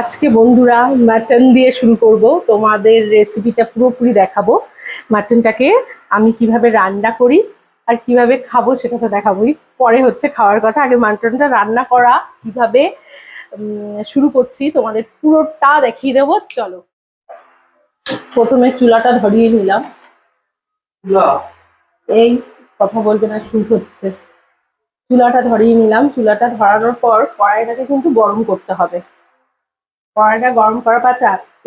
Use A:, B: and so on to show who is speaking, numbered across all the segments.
A: আজকে বন্ধুরা মাটন দিয়ে শুরু করব। তোমাদের রেসিপিটা পুরোপুরি দেখাবো। মাটনটাকে আমি কীভাবে রান্না করি আর কীভাবে খাব সেটা তো দেখাবোই। পরে হচ্ছে খাওয়ার কথা। আগে মাটনটা রান্না করা কীভাবে শুরু করছি তোমাদের পুরোটা দেখিয়ে দেবো। চলো। প্রথমে চুলাটা ধরিয়ে নিলাম। এই কথা বলবে না শুরু হচ্ছে। চুলাটা ধরিয়ে নিলাম। চুলাটা ধরানোর পর কড়াইটাকে কিন্তু গরম করতে হবে। কড়াইটা গরম করার পর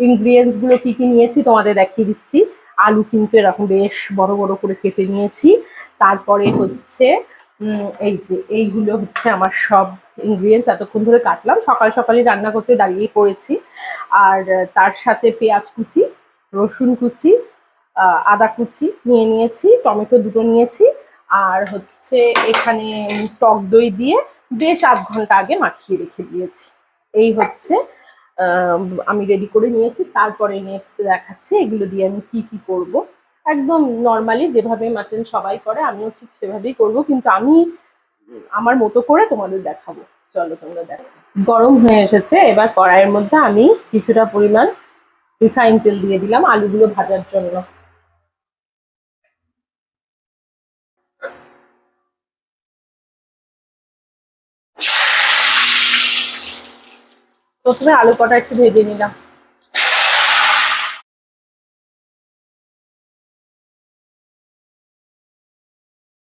A: ইনগ্রিডিয়েন্টসগুলো কি কি নিয়েছি তোমাদের দেখিয়ে দিচ্ছি। আলু কিন্তু এরকম বেশ বড় বড় করে কেটে নিয়েছি। তারপরে হচ্ছে এই যে, এইগুলো হচ্ছে আমার সব ইনগ্রিডিয়েন্টস এতক্ষণ ধরে কাটলাম। সকাল সকালই রান্না করতে দাঁড়িয়ে পড়েছি। আর তার সাথে পেঁয়াজ কুচি, রসুন কুচি আদা কুচি নিয়ে নিয়েছি, টমেটো দুটো নিয়েছি। আর হচ্ছে এখানে টক দই দিয়ে বেশ আধ ঘণ্টা আগে মাখিয়ে রেখে দিয়েছি। এই হচ্ছে আমি রেডি করে নিয়েছি। তারপরে নেক্সট দেখাচ্ছে এগুলো দিয়ে আমি কি কি করব। একদম নর্মালি যেভাবে মাটন সবাই করে, আমিও ঠিক সেভাবেই করব। কিন্তু আমি আমার মতো করে তোমাদের দেখাবো। চলো তোমরা দেখো। গরম হয়ে এসেছে। এবার কড়াইয়ের মধ্যে আমি কিছুটা পরিমাণ রিফাইন তেল দিয়ে দিলাম আলুগুলো ভাজার জন্য। প্রথমে আলু কটা একটু ভেজে নিলাম।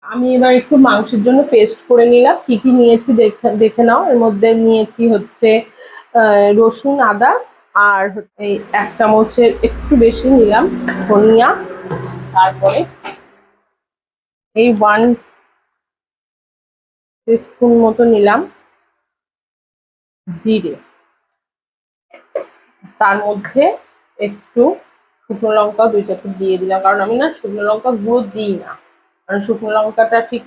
A: আমি এবার একটু মাংসের জন্য পেস্ট করে নিলাম। কি কি নিয়েছি দেখে নাও। এর মধ্যে নিয়েছি হচ্ছে রসুন, আদা আর এই এক চামচের একটু বেশি নিলাম ধনিয়া। তারপরে এই ওয়ান স্পুন মতো নিলাম জিরে। তার মধ্যে একটু শুকনো লঙ্কা, দুই চারটে দিয়ে দিলাম। কারণ আমি না শুকনো লঙ্কা গুঁড়ো দিই না। কারণ শুকনো লঙ্কাটা ঠিক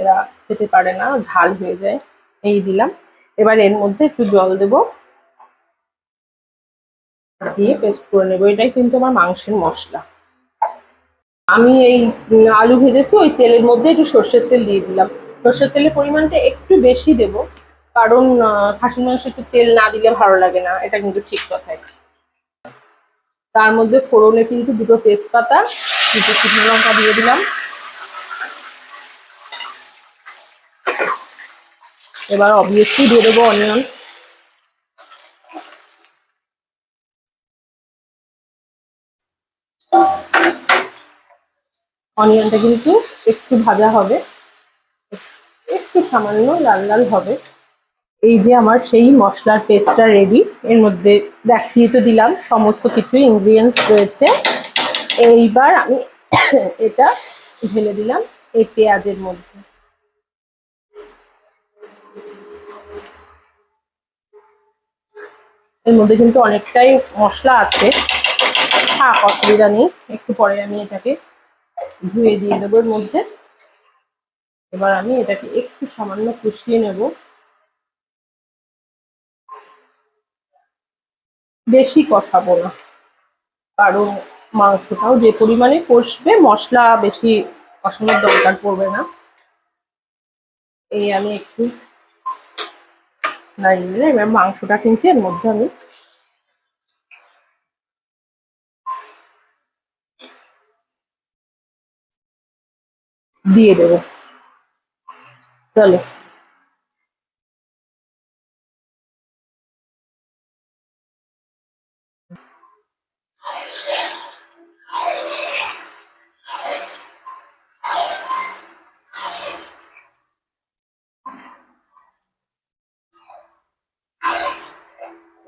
A: এরা খেতে পারে না, ঝাল হয়ে যায়, এই দিলাম। এবার এর মধ্যে একটু জল দেব। দিয়ে পেস্ট করে নেব। এটাই কিন্তু আমার মাংসের মশলা। আমি এই আলু ভেজেছি, ওই তেলের মধ্যে একটু সর্ষের তেল দিয়ে দিলাম। সর্ষের তেলের পরিমাণটা একটু বেশি দেব। কারণ খাসির মাংসে একটু তেল না দিলে ভালো লাগে না। এটা কিন্তু ঠিক কথাই তার মধ্যে ফোড়নে কিন্তু দুটো তেজপাতা, দুটো শুকনো লঙ্কা দিয়ে দিলাম। এবার অবভিয়াসলি দিয়ে দেবো অনিয়ন অনিয়নটা কিন্তু একটু ভাজা হবে। একটু সামান্য লাল লাল হবে। এই যে আমার সেই মশলার পেস্টটা রেডি এর মধ্যে দেখিয়ে তো দিলাম, সমস্ত কিছু ইনগ্রিডিয়েন্টস রয়েছে। এইবার আমি এটা ঢেলে দিলাম এই পেঁয়াজের মধ্যে। এর মধ্যে কিন্তু অনেকটাই মশলা আছে। থাক, অসুবিধা নেই, একটু পরে আমি এটাকে ধুয়ে দিয়ে দেবো এর মধ্যে। এবার আমি এটাকে একটু সামান্য কষিয়ে নেব। বেশি কষাবো না কারণ মাংসটাও যে পরিমাণে কষবে, মশলা বেশি কষানোর দরকার পড়বে না। এই আমি একটু এবার মাংসটা কিন্তু এর মধ্যে আমি দিয়ে দেবো। চলো।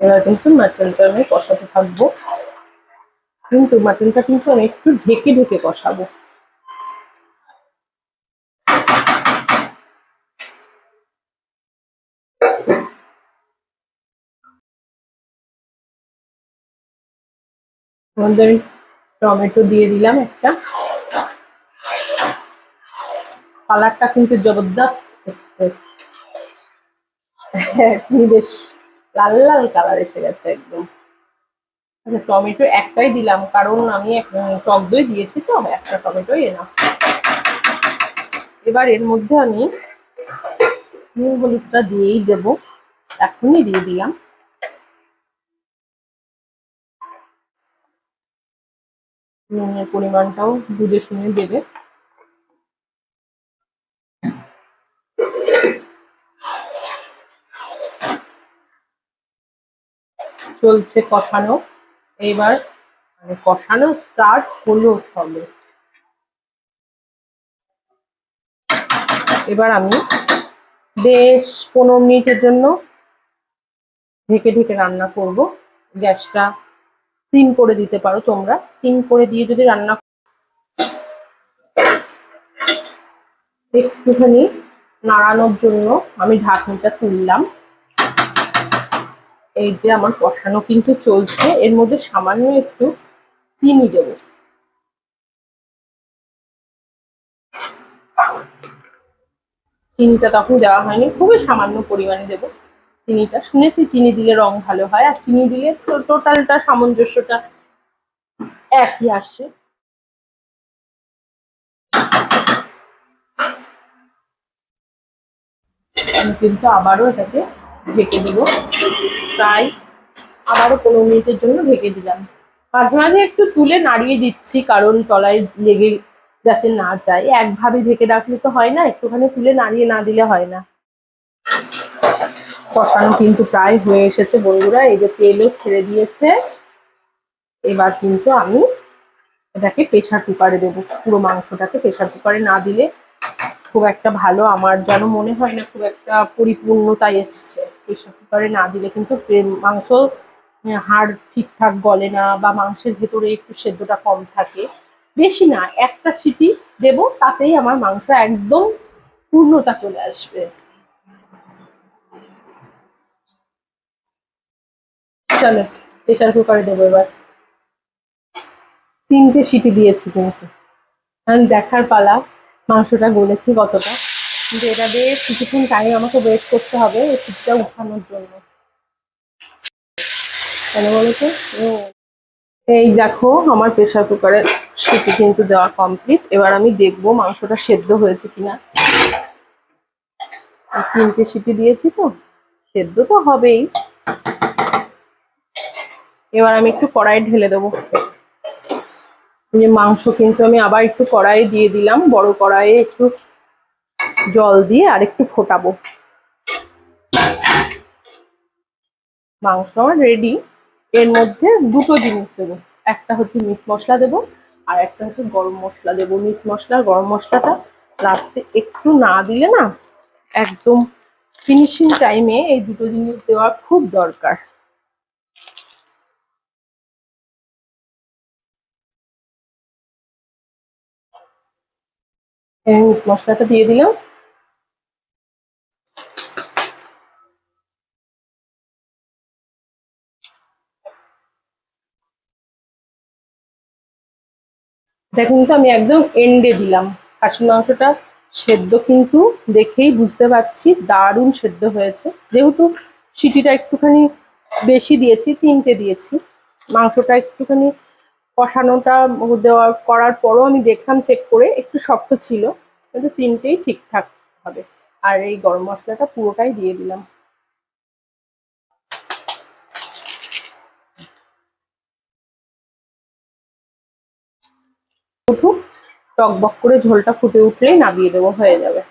A: এবার কিন্তু মাটনটা আমি কষাতে থাকব। কিন্তু মাটনটা কিন্তু আমি একটু ঢেকে ঢেকে কষাবো। আমাদের টমেটো দিয়ে দিলাম একটা। কালারটা কিন্তু জবরদস্ত এসছে। বেশ লাল লাল কালার এসে গেছে একদম। আচ্ছা টমেটো একটাই দিলাম, কারণ আমি টক দই দিয়েছি তো, একটা টমেটোই এলাম এবার এর মধ্যে আমি নুন হলুদটা দিয়েই দেবো, এখনই দিয়ে দিলাম। নুনের পরিমাণটাও বুঝে শুনে দেবে। চলছে কষানো। এইবার মানে কষানো স্টার্ট হলো সবে। এবার আমি বেশ পনেরো মিনিটের জন্য ঢেকে ঢেকে রান্না করব। গ্যাসটা সিম করে দিতে পারো তোমরা। সিম করে দিয়ে যদি রান্না একটুখানি নাড়ানোর জন্য আমি ঢাকনিটা তুললাম। এই যে আমার কষানো কিন্তু চলছে, এর মধ্যে সামান্য একটু চিনি দেবো। চিনিটা তখন দেওয়া হয়নি, খুবই সামান্য পরিমাণে দেবো। চিনিটা, শুনেছি চিনি দিলে রং ভালো হয়, আর চিনি দিলে টোটালটা সামঞ্জস্যটা একই আসে। কিন্তু আবারও এটাকে ঢেকে দিব। প্রায় আবারও পনেরো মিনিটের জন্য ঢেকে দিলাম। মাঝে মাঝে একটু তুলে নাড়িয়ে দিচ্ছি, কারণ তলায় লেগে যাতে না যায়। একভাবে ঢেকে রাখলে তো হয় না, একটুখানি তুলে নাড়িয়ে না দিলে হয় না। কষানো কিন্তু প্রায় হয়ে এসেছে বন্ধুরা, এই যে তেলও ছেড়ে দিয়েছে। এবার কিন্তু আমি এটাকে প্রেশার কুকারে দেবো, পুরো মাংসটাকে প্রেশার কুকারে না দিলে খুব একটা ভালো, আমার যেন মনে হয় না খুব একটা পরিপূর্ণতা এসছে। প্রেশার কুকারে না দিলে কিন্তু মাংস হাড় ঠিকঠাক গলে না বা মাংসের ভেতরে একটু সেদ্ধটা কম থাকে। বেশি না, একটা সিটি দেব, তাতেই আমার মাংস একদম পূর্ণতা চলে আসবে। চলো, প্রেশার কুকারে দেবো এবার। তিনটে সিটি দিয়েছি কিন্তু। দেখার পালা। মাংসটা গলেছি কতটা। কিন্তু এটা বেশ কিছুক্ষণ টাইম আমাকে ওয়েট করতে হবে সিটিটা উঠানোর জন্য। কেন বলতো এই দেখো, আমার প্রেশার কুকারের সিটি কিন্তু দেওয়া কমপ্লিট এবার আমি দেখব মাংসটা সেদ্ধ হয়েছে কিনা। তিনটে সিটি দিয়েছি তো, সেদ্ধ তো হবেই। এবার আমি একটু কড়াই ঢেলে দেবো। যে মাংস কিন্তু আমি আবার একটু কড়াইয়ে দিয়ে দিলাম। বড় কড়াইয়ে একটু জল দিয়ে আর একটু ফোটাবো। মাংস আমার রেডি এর মধ্যে দুটো জিনিস দেবো। একটা হচ্ছে মিট মশলা দেবো আর একটা হচ্ছে গরম মশলা দেবো। মিট মশলা, গরম মশলাটা লাস্টে একটু না দিলে না একদম ফিনিশিং টাইমে এই দুটো জিনিস দেওয়া খুব দরকার। মিট মশলাটা দিয়ে দিলাম। এটা কিন্তু আমি একদম এন্ডে দিলাম। খাসির মাংসটা সেদ্ধ কিন্তু দেখেই বুঝতে পারছি দারুণ সেদ্ধ হয়েছে। যেহেতু সিটিটা একটুখানি বেশি দিয়েছি, তিনটে দিয়েছি। মাংসটা একটুখানি কষানোটা দেওয়ার, করার পরও আমি দেখলাম চেক করে একটু শক্ত ছিল। কিন্তু তিনটেই ঠিকঠাক হবে। আর এই গরম মশলাটা পুরোটাই দিয়ে দিলাম। উঠুক, টকবক করে ঝোলটা ফুটে উঠলেই নামিয়ে দেবো, হয়ে যাবে।